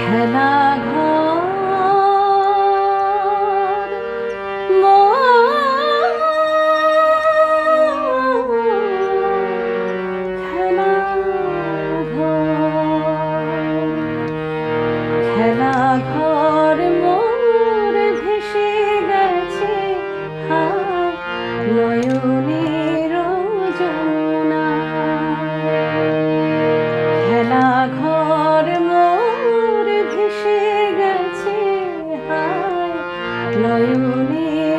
খেলা নয়নের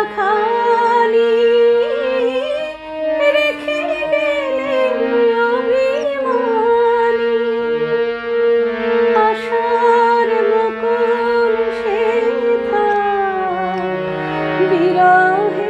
মালা রেখে দিলে অভিমানী। আশার মুকুল শেথা বিরহে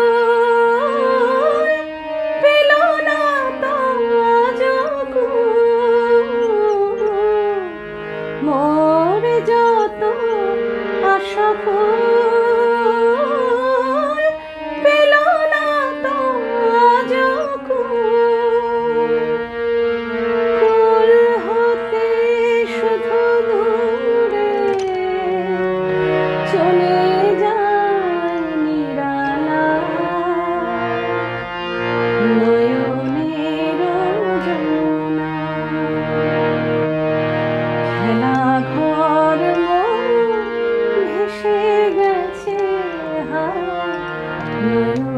অসফল Música